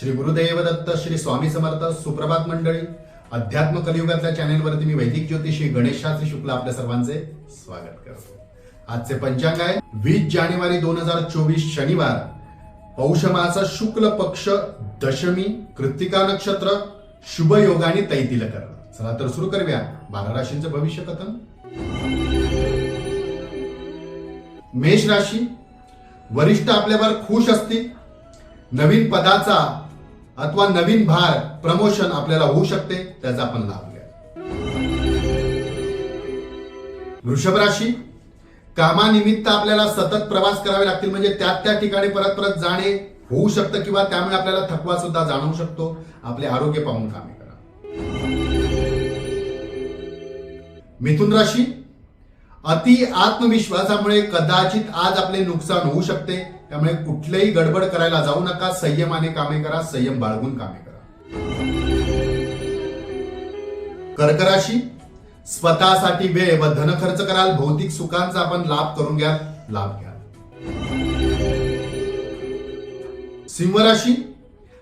श्री गुरुदेव दत्त श्री स्वामी समर्थ सुप्रभात मंडळी. अध्यात्म कलियुगातल्या चॅनेलवरती मी वैदिक ज्योतिषी गणेश शास्त्री शुक्ला आपल्या सर्वांचे स्वागत करतो. आजचे पंचांग आहे वीस जानेवारी दोन हजार चोवीस शनिवार. पौषमाचा शुक्ल पक्ष दशमी कृत्तिका नक्षत्र शुभ योगाने तैतील करणं चला तर सुरू करूया. बारा राशींचं भविष्य कथन. मेष राशी. वरिष्ठ आपल्यावर खुश असतील. नवीन पदाचा अथवा नवीन भार प्रमोशन आपल्याला होऊ शकते त्याचा आपण लाभ घ्या. वृषभ राशी कामानिमित्त आपल्याला सतत प्रवास करावे लागतील म्हणजे त्या त्या ठिकाणी परत परत जाणे होऊ शकतं किंवा त्यामुळे आपल्याला थकवा सुद्धा जाणवू शकतो. आपले आरोग्य पाहून कामे करा. मिथुन राशी अति आत्मविश्वासामुळे कदाचित आज आपले नुकसान होऊ शकते. त्यामुळे कुठलेही गडबड करायला जाऊ नका. संयमाने कामे करा. संयम बाळगून कामे करा. कर्क राशी स्वतःसाठी वेळ व धन खर्च कराल. भौतिक सुखांचा आपण लाभ करून घ्या लाभ घ्या सिंह राशी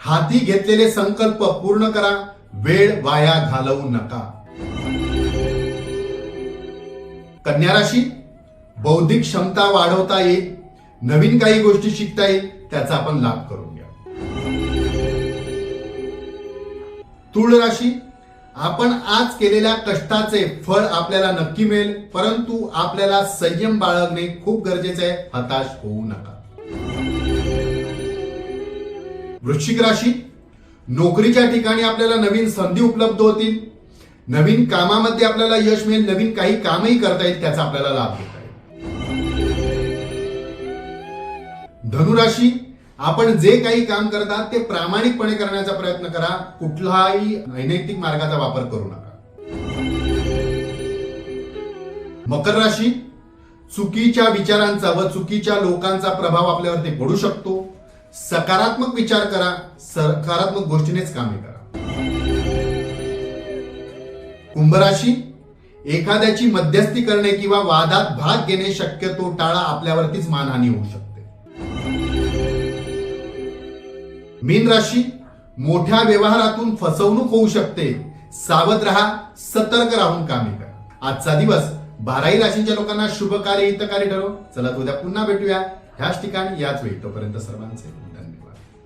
हाती घेतलेले संकल्प पूर्ण करा. वेळ वाया घालवू नका. कन्या राशी बौद्धिक क्षमता वाढवता येईल नवीन काही गोष्टी शिकता येईल त्याचा आपण लाभ करून घ्या. तुळ राशी आपण आज केलेल्या कष्टाचे फळ आपल्याला नक्की मिळेल परंतु आपल्याला संयम बाळगणे खूप गरजेचे आहे हताश होऊ नका. वृश्चिक राशी नोकरीच्या ठिकाणी आपल्याला नवीन संधी उपलब्ध होतील नवीन कामामध्ये आपल्याला यश मिळेल नवीन काही कामही करता येईल त्याचा आपल्याला लाभ घेता येईल. धनुराशी आपण जे काही काम करता ते प्रामाणिकपणे करण्याचा प्रयत्न करा. कुठलाही अनैतिक मार्गाचा वापर करू नका. मकर राशी चुकीच्या विचारांचा व चुकीच्या लोकांचा प्रभाव आपल्यावरती पडू शकतो. सकारात्मक विचार करा सकारात्मक गोष्टीनेच कामे करा. कुंभराशी एखाद्याची मध्यस्थी करणे किंवा वादात भाग घेणे शक्यतो टाळा आपल्यावरतीच मानहानी होऊ शकते. मीन राशी मोठ्या व्यवहारातून फसवणूक होऊ शकते. सावध राहा सतर्क राहून कामे करा. आजचा दिवस बाराही राशींच्या लोकांना शुभ कार्य हितकारी ठरव. चला उद्या पुन्हा भेटूया. ह्याच ठिकाणी याच वेळी. तोपर्यंत सर्वांचे